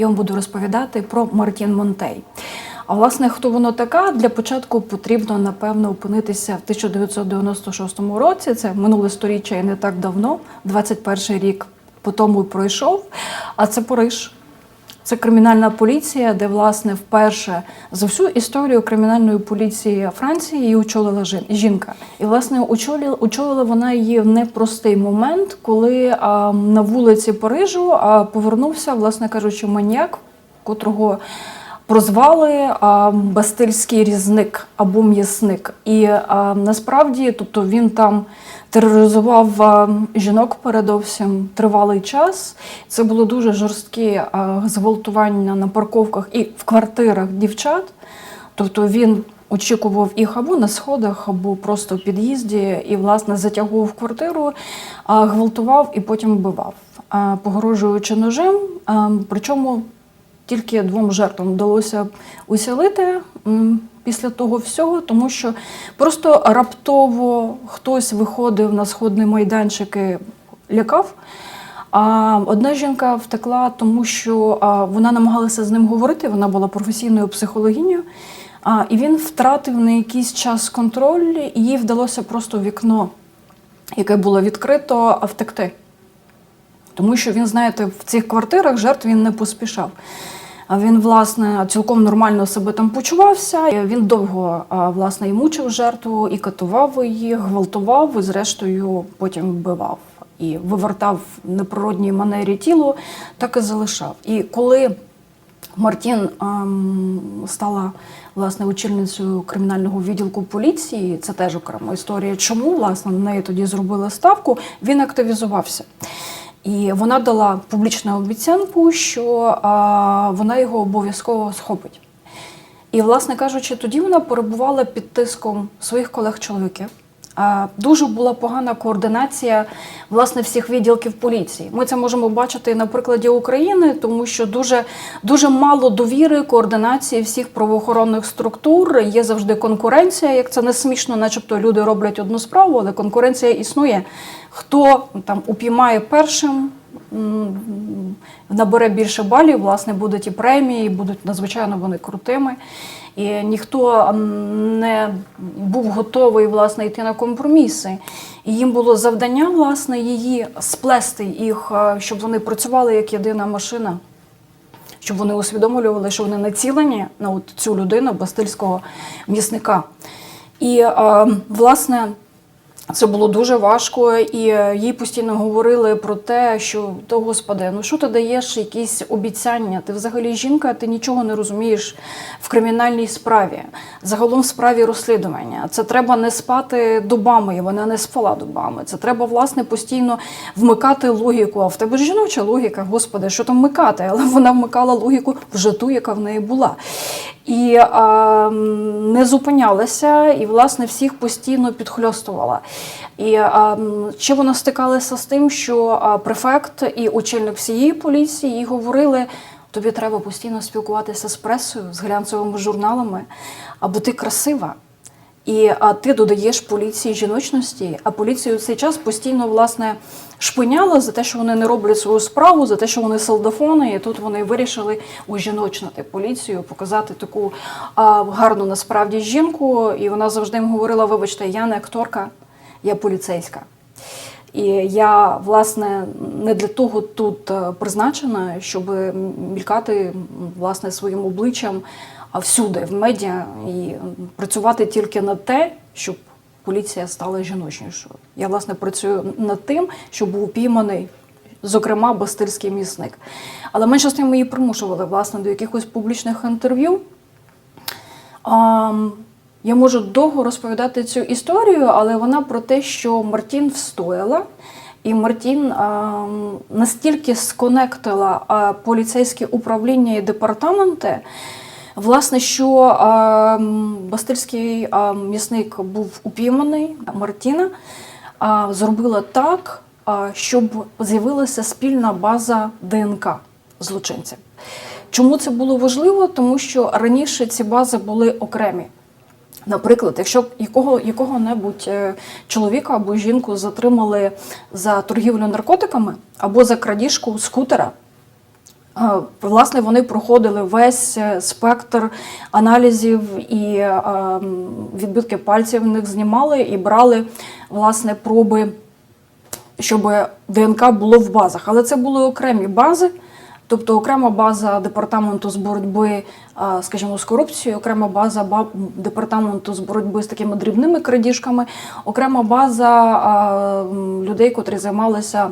Я вам буду розповідати про Мартін Монтей. А власне, хто воно така? Для початку потрібно напевно опинитися в 1996 році. Це минуле сторіччя і не так давно, 21 рік по тому пройшов. А це Париж. Це кримінальна поліція, де власне вперше за всю історію кримінальної поліції Франції її очолила жінка. І власне очолила, вона її в непростий момент, коли а, на вулиці Парижу а, повернувся, власне кажучи, маньяк, котрого прозвали Бастильський різник або м'ясник. І насправді, тобто він там тероризував жінок передовсім тривалий час. Це було дуже жорсткі зґвалтування на парковках і в квартирах дівчат. Тобто він очікував їх або на сходах, або просто в під'їзді, і, власне, затягував в квартиру, гвалтував і потім вбивав, погрожуючи ножем. Причому тільки двом жертвам вдалося усілити після того всього, тому що просто раптово хтось виходив на сходний майданчик і лякав. А одна жінка втекла, тому що вона намагалася з ним говорити, вона була професійною психологінею. А, і він втратив на якийсь час контроль, і їй вдалося просто вікно, яке було відкрито, а втекти. Тому що він, знаєте, в цих квартирах жертв він не поспішав. Він, власне, цілком нормально себе там почувався. Він довго власне, і мучив жертву, і катував її, гвалтував, і зрештою потім вбивав. І вивертав в неприродній манері тіло, так і залишав. І коли Мартін ем, стала власне очільницею кримінального відділку поліції. Це теж окрема історія. Чому власне на неї тоді зробили ставку? Він активізувався. І вона дала публічну обіцянку, що а, вона його обов'язково схопить. І, власне кажучи, тоді вона перебувала під тиском своїх колег-чоловіків. Дуже була погана координація власне всіх відділків поліції. Ми це можемо бачити на прикладі України, тому що дуже, дуже мало довіри координації всіх правоохоронних структур. Є завжди конкуренція. Як це не смішно, начебто люди роблять одну справу, але конкуренція існує. Хто там упіймає першим, набере більше балів, власне, будуть і премії, будуть надзвичайно вони крутими. І ніхто не був готовий власне йти на компроміси. І їм було завдання власне її сплести їх, е, щоб вони працювали як єдина машина. Щоб вони усвідомлювали, що вони націлені на от цю людину, бастильського м'ясника. І е, власне це було дуже важко, і е, їй постійно говорили про те, що то господи, ну що ти даєш якісь обіцяння? Ти взагалі жінка, ти нічого не розумієш в кримінальній справі, загалом в справі розслідування. Це треба не спати добами, і вона не спала добами. Це треба власне постійно вмикати логіку. А в тебе ж жіноча логіка, господи, що там вмикати? Але вона вмикала логіку вже ту, яка в неї була. І а, не зупинялася, і власне всіх постійно підхльостувала. І а, чи вона стикалася з тим, що префект і очільник всієї поліції говорили. Тобі треба постійно спілкуватися з пресою, з глянцевими журналами, або ти красива. І а ти додаєш поліції жіночності, а поліцію в цей час постійно власне шпиняла за те, що вони не роблять свою справу, за те, що вони солдафони. І тут вони вирішили ужіночнити поліцію, показати таку а, гарну насправді жінку. І вона завжди їм говорила: вибачте, я не акторка, я поліцейська. І я, власне, не для того тут е, призначена, щоб мількати власне своїм обличчям а всюди, в медіа, і працювати тільки на те, щоб поліція стала жіночнішою. Я, власне, працюю над тим, щоб був упійманий, зокрема, бастильський місник. Але менше з тим її примушували власне до якихось публічних інтерв'ю. Я можу довго розповідати цю історію, але вона про те, що Мартін встояла, і Мартін ам, настільки сконектила а, поліцейське управління і департаменти, власне, що бастильський м'ясник був упійманий, Мартіна зробила так, щоб з'явилася спільна база ДНК злочинців. Чому це було важливо? Тому що раніше ці бази були окремі. Наприклад, якщо якого, якого-небудь е, чоловіка або жінку затримали за торгівлю наркотиками або за крадіжку скутера, Власне, вони проходили весь е, спектр аналізів і е, відбитки пальців в них знімали і брали власне проби, щоб ДНК було в базах. Але це були окремі бази. Тобто окрема база департаменту з боротьби, е, скажімо, з корупцією, окрема база департаменту з боротьби з такими дрібними крадіжками, окрема база е, людей, котрі займалися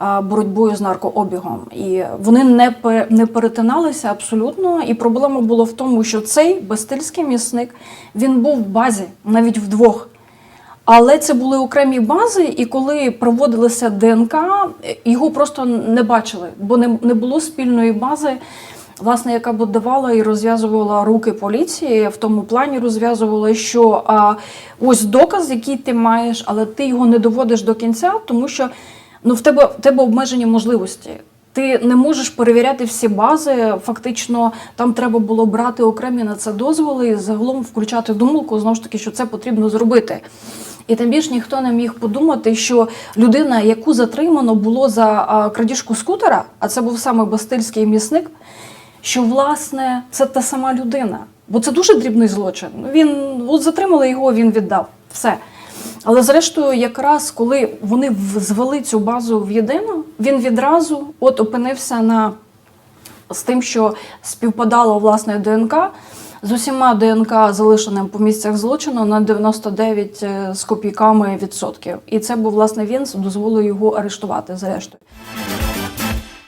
боротьбою з наркообігом. І вони не, не перетиналися абсолютно. І проблема була в тому, що цей бастильський м'ясник він був в базі навіть вдвох. Але це були окремі бази, і коли проводилося ДНК, його просто не бачили, бо не, не було спільної бази, власне, яка б давала і розв'язувала руки поліції, в тому плані розв'язувала, що а, ось доказ, який ти маєш, але ти його не доводиш до кінця, тому що ну, в тебе, в тебе обмежені можливості. Ти не можеш перевіряти всі бази. Фактично, там треба було брати окремі на це дозволи і загалом включати думку, знову ж таки, що це потрібно зробити. І тим більш ніхто не міг подумати, що людина, яку затримано було за крадіжку скутера, а це був саме бастильський місник, що власне це та сама людина. Бо це дуже дрібний злочин. Він от затримали його, він віддав все. Але зрештою, якраз коли вони звели цю базу в єдину, він відразу от опинився на з тим, що співпадало власне ДНК з усіма ДНК, залишеним по місцях злочину на 99 з копійками відсотків. І це був власне він дозволив його арештувати зрештою.